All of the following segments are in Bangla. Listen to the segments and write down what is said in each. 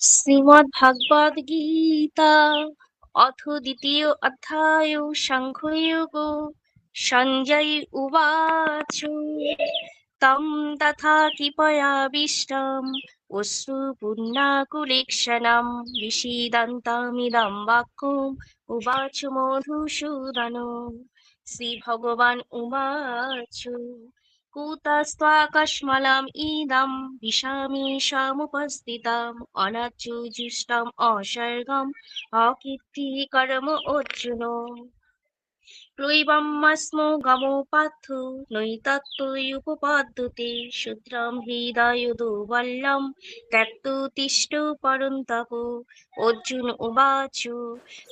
শ্রীমদ্ ভগবদ গীতা অথ দ্বিতীয় অধ্যায় সাংখ্যয়োগ। সঞ্জয় উবাচ তম তথা কৃপয়াবিষ্টম অশ্রুপূর্ণাকুলেক্ষণম বিষিদন্তমিদম বাক্যম, উবাচ মধুসূদন শ্রী ভগবান উমাচু कुतस्त्वाकश्मलम् इदं विषामीषामुपस्थितम् अनचुजुष्टम् असर्गम् अकीर्तिकर्म अर्जुन क्लैवमस्मो गमो पार्थ नैतत्त्वयुपपद्यते शूद्रं हृदय दुर्बलं त्यक्तुतिष्ठ परन्तप अर्जुन उवाच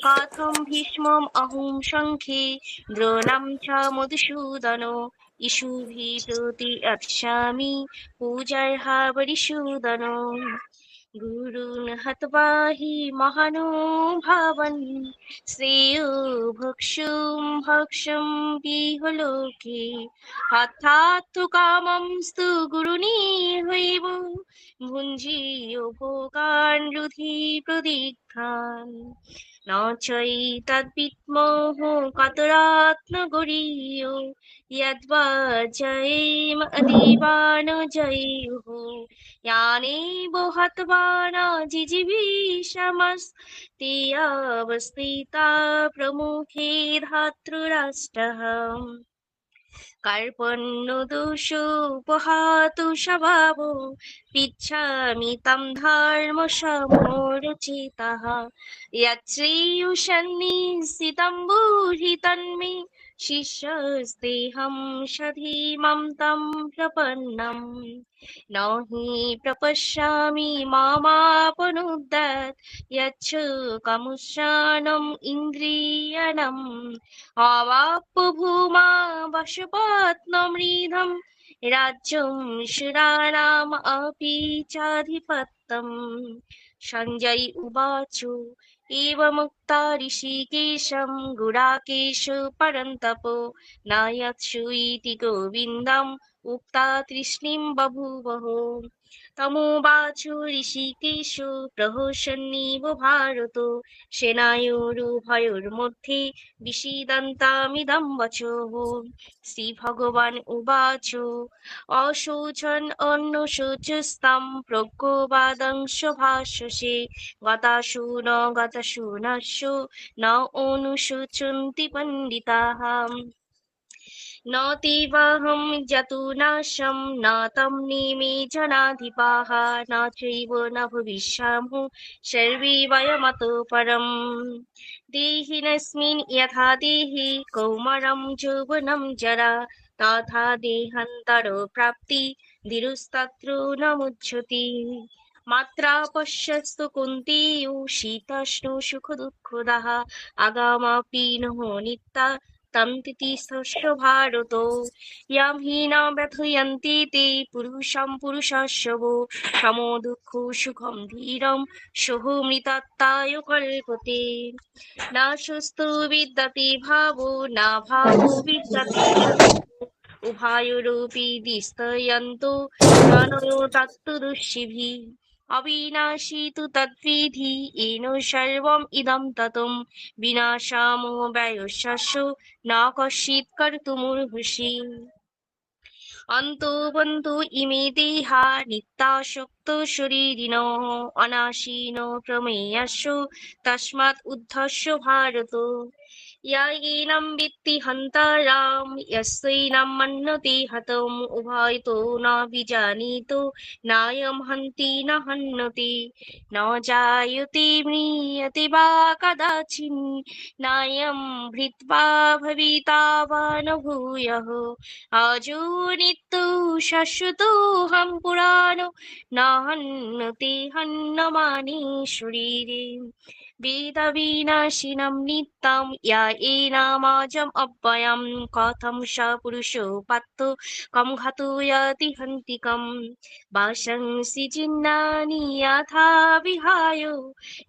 कथं भीष्मम् अहं सङ्ख्ये द्रोणं च मधुसूदन ইষুভি প্রতি অপসামি পূজার্হাবরিষুদন গুরুন হতবাহি মহানো ভাবন শ্রেয় ভক্ষুম ভক্ষুম বিহলোকে হঠাৎ কামম স্তু গুরুনি হইব ভুঞ্জীয় ভোগান রুধি প্রদীক্ষান নচৈ তদ্বিদ্মোহ কতরত্ন গরীয় ইয়দ্বা জয়ীম অদীবান জয়ীহ ইয়ানে বহতবানা জিজিবি সমস্তি অবস্থিতা প্রমুখে ধাতৃরাষ্ট্রহ কর্পণ্য দোষ উপহাতু স্বভাব পিচ্ছামি তাম ধর্ম সমরচিতা ইয়াচ্ছেয়ুষন্নি সিতম্বুহি তন্মী शिष्यस्तेऽहं सधीमं तं प्रपन्नम् न हि प्रपश्यामि मामापनुद्यात् यच्छ कमुष्यानम् इन्द्रियणम् अवाप्य वशपत्नमृधं राज्यं सुराणाम् अपि चाधिपत्यम् सञ्जय उवाच एवमुक्ता ऋषिकेशं गुडाकेश परन्तपो न यत्सु इति गोविन्दम् উক্তা তৃষ্ণিম বভূবহ তমোবাচু ঋষিকেশ প্রহসন্নিব ভারত সেনায়োরুভয়োর্মধ্যে বিষিদন্তামিদম বচ শ্রী ভগবান উবাচ অশোচন অন্য শোচস্তম প্রজ্ঞবাদংশ ভাষসে গতাশু ন গতাশু নস্য ন অনুশোচন্তি পণ্ডিতা न तीवाहं जतुनाशं न तं निमे जनाधिपाः न चैव न भविष्यामः सर्वे वयमतो परम् देहिनस्मिन् यथा देहि कौमारं यौवनं जरा तथा देहान्तरो प्राप्ति धीरुस्तत्र न मुच्छति मात्रा पश्यस्तु कुन्तीयो शीतष्णो सुखदुःखदाः आगामपि नः नित्या तं স্তন্তিতি ভারত ইয়াম ব্যথয়ন্তি তে পুরুষম পুরুষস্যব সম দুঃখ সুখম ধীরম কল্পতে না সুস্থ বিদ্যাতে ভাব না ভাব বিদ্যাতে উভয়রূপী দিস্তয়ন্ত তত্ত্ব অবিনাশী তু তদ্বিধি এনো সর্বম ইদম ততম বিনাশাম ব্যয়শস্য না কশিত কর্তুমুর্হুষি অন্তবন্তু ইমে দেহা নিত্যাসক্ত শরীরিণ অনাশীন প্রমেয়স্য তস্মাৎ উদ্ধস্য ভারত ইয়াইনাম বিত্তি হন্তারাম ইয়াসৈনাম মন্নতি হতম উভয় তো না বিজানিত নায়ম হন্তি না হন্নতি ন জায়তে ম্রিয়তে বা কদাচিন নায়ম ভৃত্বা ভবিতা বা ন ভূয়ঃ আজো নিত্য শাশ্বতোহং পুরাণ না হন্নতি হন্নমানি শরীরে वेदविनाशिनं नित्यं य एनामाजम् अव्ययं कथं स पुरुषो पत्तो कं घातुयति हन्तिकम् वाशंसि चिन्नानि यथा विहाय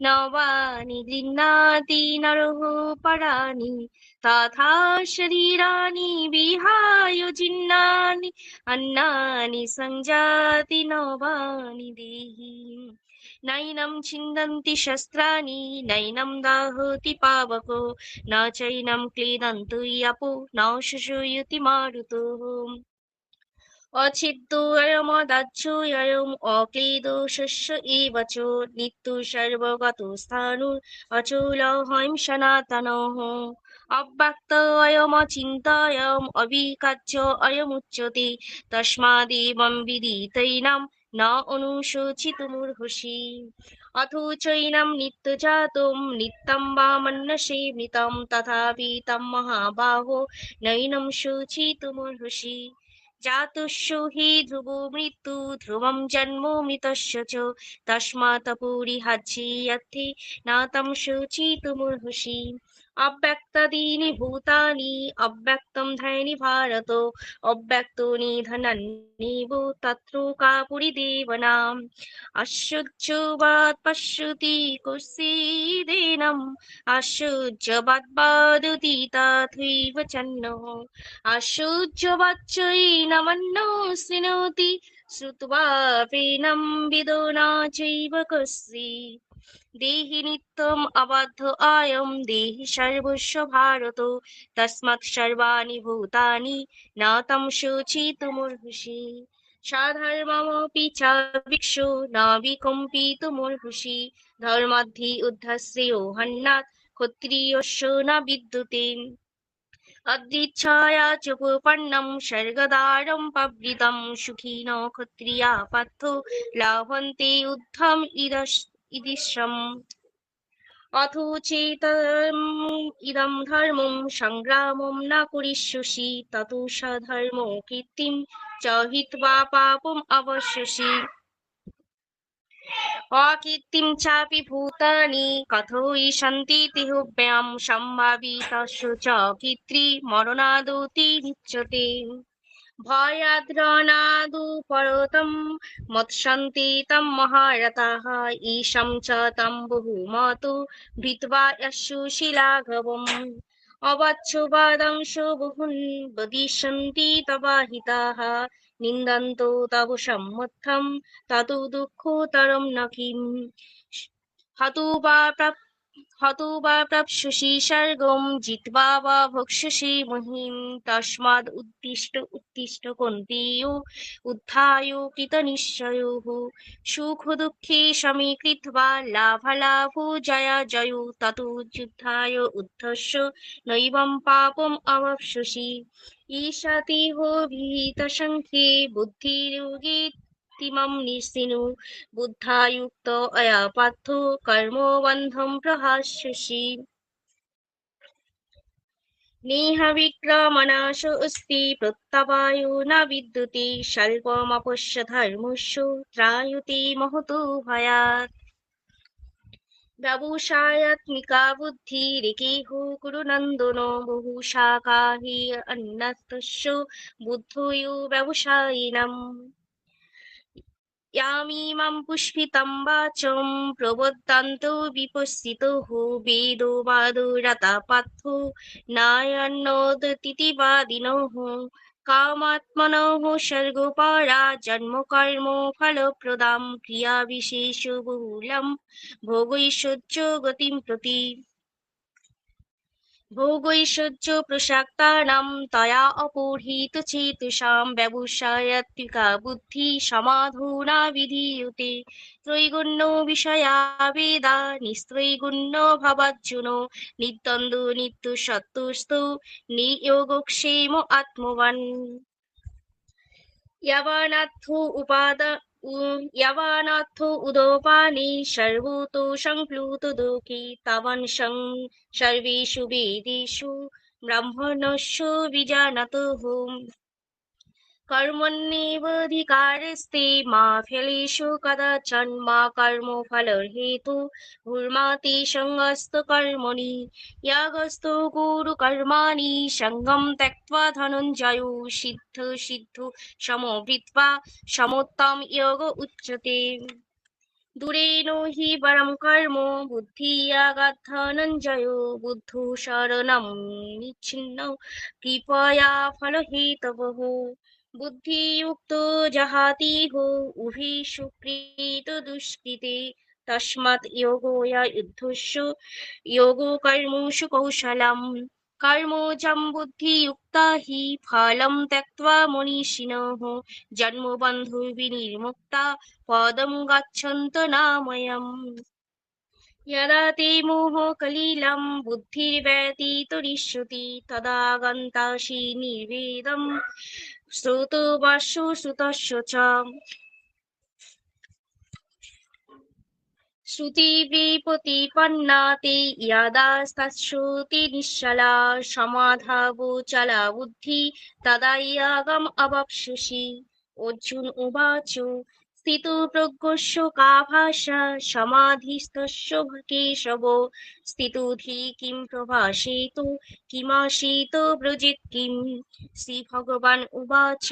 नवानि गृह्णाति नरः पराणि तथा शरीराणि विहाय जिन्नानि अन्नानि सञ्जाति नवानि देहि नैनं छिन्दन्ति शस्त्राणि नैनं दाहति पावको न चैनं क्लीदन्तु यपो न शुशूयति मारुतुः অছিদ্যোয়মদাচ্ছুয়ম অক্লীদো শস্য ইব চ নিত্য সর্বগত স্থানু অচল হৈম সনাতনঃ অব্যক্ত অয়মচিন্তয়ম অবিকাচ্য অয়মুচ্যতে তস্মাদেবং বিদিতৈনাম না অনুশোচিত মূর্হসি অথচৈনম নিত্যজাতম নিত্যম বা মন্যসে মৃতম তথাপি তম মহাবাহো নৈনম শোচিত মূর্হসি জাতুষ্য হি ধ্রুব মৃত্যু ধ্রুবম জন্ম মৃতস্য চ তস্মাত পরিহাচ্ছি না তম শোচিত अव्यक्तादीनि भूतानि अव्यक्तं धैनि भारत अव्यक्तो निधनन्नेव तत्र का पुरिदेवनाम् अशुद्धवात् पश्यति कुत्सिदेनम् अशुद्धवद्वादति तथैव चन्नः अशुद्धवच्चैनमन्नो शृणोति श्रुत्वापीनं विदो न चैव कस्यि দেহি নিত্যম অবাধ্য আয়ম, দেহি সর্বস্ব ভারত, তস্মাৎ সর্বাণি ভূতানি, না তম শোচিতুমর্হুষি সাধর্মমপি চ বিক্ষু না বিকম্পিতুমর্হুষি ধর্মাদ্ধি উদ্ধশ্রেয় হন্নাথ ক্ষত্রিয়স্য না বিদ্যুতিন অদৃচ্ছায়া চোপন্নম স্বর্গদারম পবৃতম সুখী ন ক্ষত্রিয়া পার্থ, লাভন্তে উদ্ধম ইদস্ত ইদিশ্রম অথচেতম ইদম ধর্মম সংগ্রামম না করিষ্যসি ততুষ ধর্ম কৃত্রিম চ হিত্বা পাপম অবশ্যসি অকৃত্রিম চাপি ভূতানি কথইষন্তি তিহুব্যাম সম্ভাবিতস্য চ কৃত্রি মরণাদতি নিচ্যতে भयाद्रणादु परतं मत्सन्ति तं महारथाः ईशं च तं बहुमतो भित्वा यस्सु शिलाघवम् अवच्छुवादंशो बहुन् वदिष्यन्ति तवाहिताः निन्दन्तो तव सम्मुखं ततो दुःखोत्तरं न किम् हतो वा प्राप् হতবা প্রাপসুষি সর্গম জিত্বা বা ভক্ষসি মহিম তস্মাদ উদ্দিষ্ট উত্তিষ্ট কন্তেয় উদ্ধায় কৃত নিশ্চয় সুখ দুঃখে সমীকৃত্বা লাভালাভো জয়া জয় তত যুদ্ধায় উদ্ধস্য নৈবম পাপম অবপসুষি ঈশাতি হো ভীত সংখ্যে पापम् अवाप्स्यसि ईशतिहो विहितसङ्ख्ये बुद्धियोगे तिमं निस्सिनु बुद्धायुक्त अया पार्थो कर्मबन्धं प्रहास्यसि नेहविक्रमणाशोऽस्ति प्रत्यवायो न विद्युते स्वल्पमपश्य धर्मस्य त्रायते महतो भयात् व्यवसायात्मिका बुद्धिरिकेह कुरुनन्दन യാമീമം പുഷ്പിതം വാചം প্রবদ্ধান্ত বিপস্যিত হু বেদো বাদুরতা পাথ নারায়ণোদিতিবাদিনো কামাত্মনো সর্গোপরা জন্ম কর্ম ফলপ্রদাম ক্রিয়া বিশেষ বহুলম ভোগৈশ্বর্য গতিম প্রতি ভোগৈশ্বর্য প্রসাক্তানাং তয়া অপূর্হিত চেতুষাং ব্যবসায়াত্মিকা বুদ্ধি সমাধুনা বিধীয়তে ত্রৈগুণ্য বিষয়া বেদা নিস্ত্রৈগুণ্য ভবার্জুন নিদ্বন্দ্ব নিত্য সত্যস্তু নিয়োগক্ষেম আত্মবান उपाद यवनार्थो उदोपानि सर्वतो संप्लुतदोषी तावन् सर्वेषु वेदेषु ब्राह्मणस्य विजानतः কর্মণ্যেবাধিকারস্তে মা ফলেষু কদাচন মা কর্ম ফলহেতু ভূর্মাতে সঙ্গস্ত কর্মণি ইয়াগস্ত গুরু কর্মাণি সঙ্গম ত্যক্ত্বা ধনঞ্জয় সিদ্ধ সিদ্ধ সমভৃত্বা সমোত্তম যোগ উচ্চতে দূরে হি পরম কর্ম বুদ্ধি ধনঞ্জয় বুদ্ধ শরণম নিচ্ছিন্ন কৃপয়া ফলহেতবহ फलहेतवः बुद्धियुक्तो जहाति हो उभि सुकृत दुष्कृते तस्मात् योगोय युद्धस्य योगो कर्मसु कौशलम् कर्मोजं बुद्धियुक्ता हि फलं त्यक्त्वा मनीषिणः जन्मबन्धुर्विनिर्मुक्ता पदं गच्छन्त नामयम् यदा ते मोहकलिलं बुद्धिर्व्यतीतरिष्यति तदा गन्तासि শ্রুতো বাস্য শ্রুতি চ শ্রুতিবিপতিপন্নাতে ইয়াদাস্তশ্রুতি নিঃশলা সমাধাবো চলা বুদ্ধি তদাইয়াগম অবপ্সুষি অর্জুন উবাচু স্থিতপ্রজ্ঞস্য কাভাসা সমাধিস্তস্য কেশব স্থিতধি ভগবান উবাচ,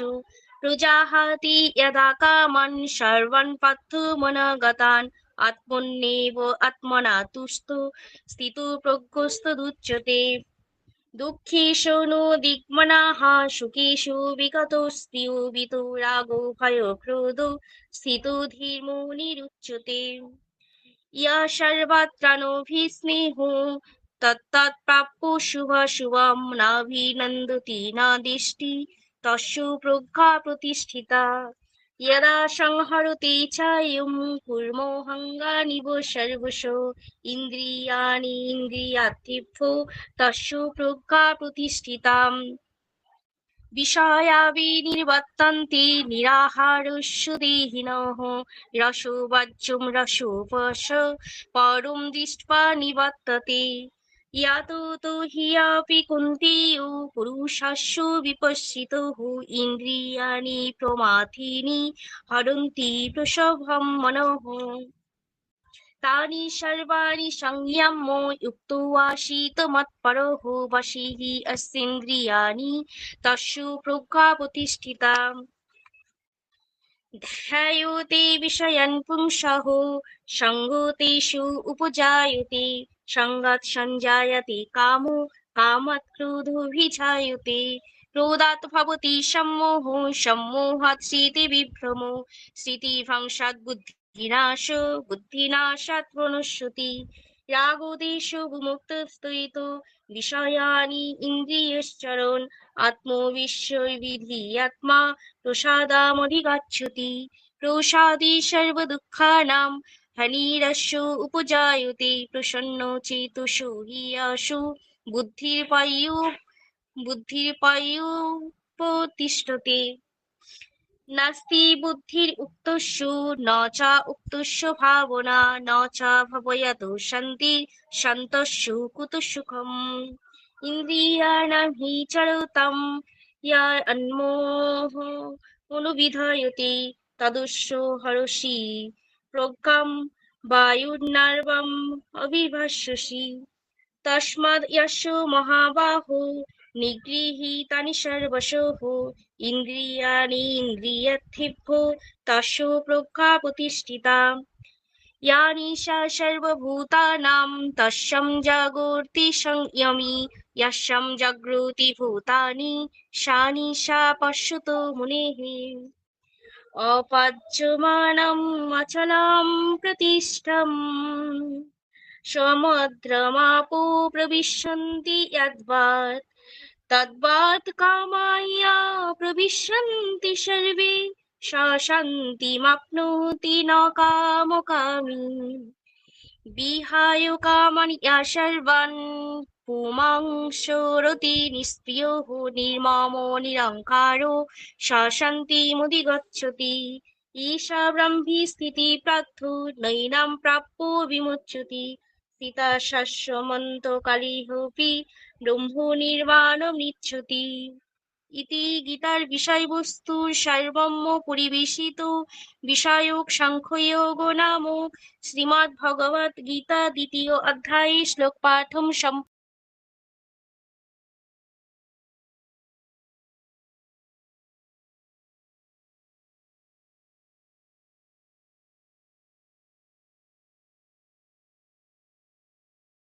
প্রজাহাতি যদা কামান, সর্বান পার্থ মনাগতান, আত্মন্নেব আত্মনা দুচ্যতে দুঃখেষু নো দিগ্মনাহ সুখেষু বিগতস্তিউবিত রাগো ভয় ক্রোধ স্থিত ধীর্ম নিরুচ্যতে। ইয়া সর্বাত্রানোভিস্নেহ তত্তৎপ্রাপ্য শুভ শুভম নাভিনন্দতি না দৃষ্টি তস্য প্রজ্ঞা প্রতিষ্ঠিতা। यदा संहरति चायं कुर्मोऽहङ्गानिव सर्वशो इन्द्रियाणि इन्द्रियार्थेभ्यो तस्य प्रज्ञा प्रतिष्ठिताम् विषया विनिर्वर्तन्ते निराहारस्य देहिनः रसोवाज्यं रसोपश परं दृष्ट्वा निवर्तते তানি সর্বাণি সংযম্য যুক্ত আসিত মৎপরহ বসিহি অসিন্দ্রিয়াণি তস্যু প্রজ্ঞা প্রতিষ্ঠিতা ধ্যায়তে বিষয়ন পুংসহ সঙ্গতেষু উপজায়তে সঙ্গত সঞ্জায়তি কামো কামত ক্রোধভিজায়তে ক্রোধাত ভবতি সম্মোহ সম্মোহাত স্মৃতি বিভ্রম, স্মৃতি ভংসাত বুদ্ধিনাশ বুদ্ধিনাশাত প্রণশ্যতি রাগদেশু বিমুক্তস্তৈত বিষয়ানি ইন্দ্রিয়শ্চরণ আত্মবিশ্ববিধি আত্মা, প্রসাদামধিগচ্ছতি, প্রসাদে সর্বদুঃখানাম ধনীরাসু উপজায়ুতি প্রসন্ন চিতুষু হিয়াশু বুদ্ধির পায়ু বুদ্ধির পায়ু প্রতিষ্ঠতে। নাস্তি বুদ্ধির উক্তস্যু, ন চা উক্তস্য ভাবনা, ন চা ভবয়াত শান্তি, শান্তস্যু কুত সুখম ইন্দ্রিয়াণাম হি চরতম ইয়া অন্মোহ অনুবিধায়তি তদস্য হরসি প্রজ্ঞাম বায়ুর্নার্বম অবিভাষ্যসি তস্মাদ ইয়শ মহাবাহু, নিগৃহীতানি সর্বশোহ ইন্দ্রিয়াণি ইন্দ্রিয়থিভ্যো তস্য প্রজ্ঞা প্রতিষ্ঠিতা। ইয়ানিশা সর্বভূতানাম তস্যম জাগর্তি সংয়মি যস্যম জাগ্রতি ভূতানি সানিশা পশ্যত মুনেহে। অপাচ্যমানম অচলাম প্রতিষ্ঠম। সমুদ্রমাপু প্রবিশন্তি যদ্বাত তদ্বাত কামায়া প্রবিশন্তি সর্বে। সশান্তিমাপ্নুতি ন কামকামী বিহায় কামানি সর্বান। পুমাং সরতি নিস্প্রিয় নির্মম নিরঙ্কার মুদি গচ্ছতি ঈশা ব্রহ্মী স্থিতি নৈনাম প্রাপ্য বিমুচ্যতি সীতা শাশ্বমন্ত ব্রহ্ম নির্বাণ নিচ্ছতি। ইতি গীতার বিষয়বস্তুর সার্বম্য পরিবেশিত। বিষয়ক সাংখ্যয়োগ নামক শ্রীমদ্ভগবদ্গীতা দ্বিতীয় অধ্যায়ে শ্লোক পাঠম